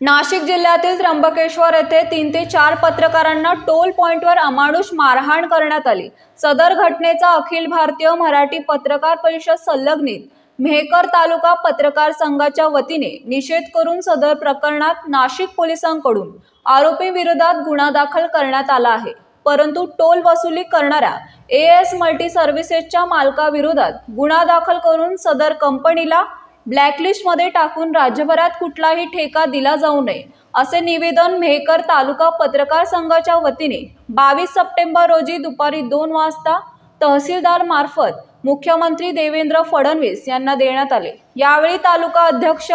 नाशिक जिल्ह्यातील त्र्यंबकेश्वर येथे तीन ते चार पत्रकारांना टोल पॉइंटवर अमानुष मारहाण करण्यात आली. सदर घटनेचा अखिल भारतीय मराठी पत्रकार परिषद संलग्नित. मेहकर तालुका पत्रकार संघाच्या वतीने निषेध करून सदर प्रकरणात नाशिक पोलिसांकडून आरोपी विरोधात गुन्हा दाखल करण्यात आला आहे. परंतु टोल वसुली करणाऱ्या ए एस मल्टी सर्व्हिसेसच्या मालकाविरोधात गुन्हा दाखल करून सदर कंपनीला ब्लॅकलिस्टमध्ये टाकून राज्यभरात कुठलाही ठेका दिला जाऊ नये असे निवेदन मेहकर तालुका पत्रकार संघाच्या वतीने बावीस सप्टेंबर रोजी दुपारी दोन वाजता तहसीलदार मार्फत मुख्यमंत्री देवेंद्र फडणवीस यांना देण्यात आले. यावेळी तालुका अध्यक्ष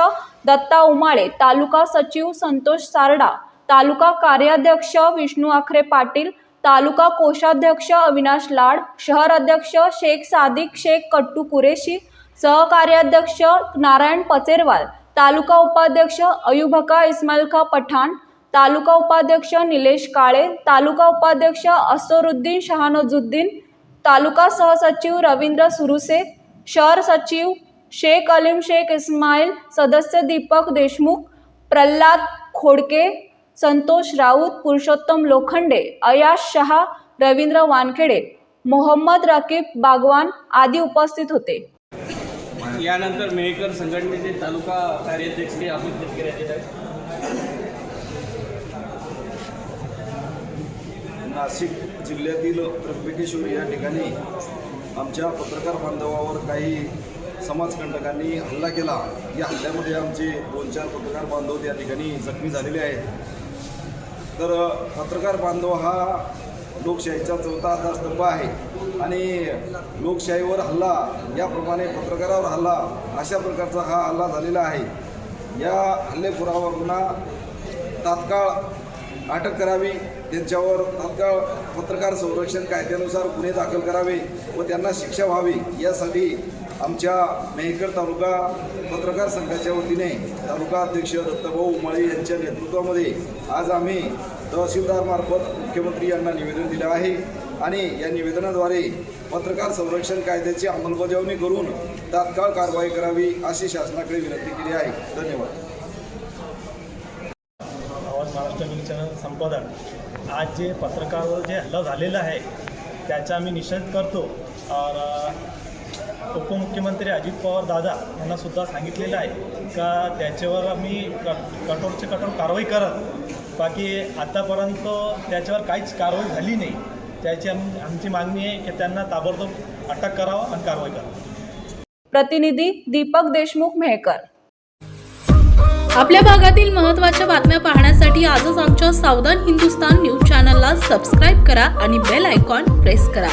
दत्ता उमाळे तालुका सचिव संतोष सारडा तालुका कार्याध्यक्ष विष्णू आखरे पाटील तालुका कोषाध्यक्ष अविनाश लाड शहर अध्यक्ष शेख सादिक शेख कट्टू कुरेशी सहकार्याध्यक्ष नारायण पचेरवाल तालुका उपाध्यक्ष अयुभका इस्माईलखा पठाण तालुका उपाध्यक्ष निलेश काळे तालुका उपाध्यक्ष असरुद्दीन शहानजुद्दीन तालुका सहसचिव रवींद्र सुरुसे शहर सचिव शेख अलीम शेख इस्माईल सदस्य दीपक देशमुख प्रल्हाद खोडके संतोष राऊत पुरुषोत्तम लोखंडे अयाश शहा रवींद्र वानखेडे मोहम्मद रकीब बागवान आदी उपस्थित होते. यानंतर मेहकर संघटनेचे तालुका कार्याध्यक्ष श्री अमित शेतकरी आहेत. नाशिक जिल्ह्यातील त्र्यंबकेश्वर या ठिकाणी आमच्या पत्रकार बांधवावर काही समाजकंटकांनी हल्ला केला. या हल्ल्यामध्ये आमचे दोन चार पत्रकार बांधव त्या ठिकाणी जखमी झालेले आहेत. तर पत्रकार बांधव हा लोकशाहीचा चौथा आधारस्तंभ आहे. आणि लोकशाहीवर हल्ला याप्रमाणे पत्रकारावर हल्ला अशा प्रकारचा हा हल्ला झालेला आहे. या हल्लेखोरावरना तात्काळ अटक करावी त्यांच्यावर तात्काळ पत्रकार संरक्षण कायद्यानुसार गुन्हे दाखल करावे व त्यांना शिक्षा व्हावी यासाठी आमच्या मेहकर तालुका पत्रकार संघाच्या वतीने तालुका अध्यक्ष दत्तभाऊ उमाळे यांच्या नेतृत्वामध्ये आज आम्ही तहसीलदारमार्फत मुख्यमंत्री यांना निवेदन दिलं आहे आणि या निवेदनाद्वारे पत्रकार संरक्षण कायद्याची अंमलबजावणी करून तात्काळ कारवाई करावी अशी शासनाकडे विनंती केली आहे. धन्यवाद. आवाज महाराष्ट्र न्यूज चॅनल संपादक. आज जे पत्रकारावर जे हल्ला झालेला आहे त्याचा आम्ही निषेध करतो. और उपमुख्यमंत्री अजित पवार दादा यांना सुद्धा सांगितलेलं आहे का त्याच्यावर आम्ही कठोरचे कठोर कारवाई करत बाकी आतापर्यंत त्याच्यावर काहीच कारवाई झाली नाही. त्याची आम आमची मागणी आहे की त्यांना ताबडतोब अटक करावं आणि कारवाई करावं. प्रतिनिधी दीपक देशमुख मेहकर. आपल्या भागातील महत्त्वाच्या बातम्या पाहण्यासाठी आजच आमच्या सावधान हिंदुस्तान न्यूज चॅनलला सबस्क्राईब करा आणि बेल आयकॉन प्रेस करा.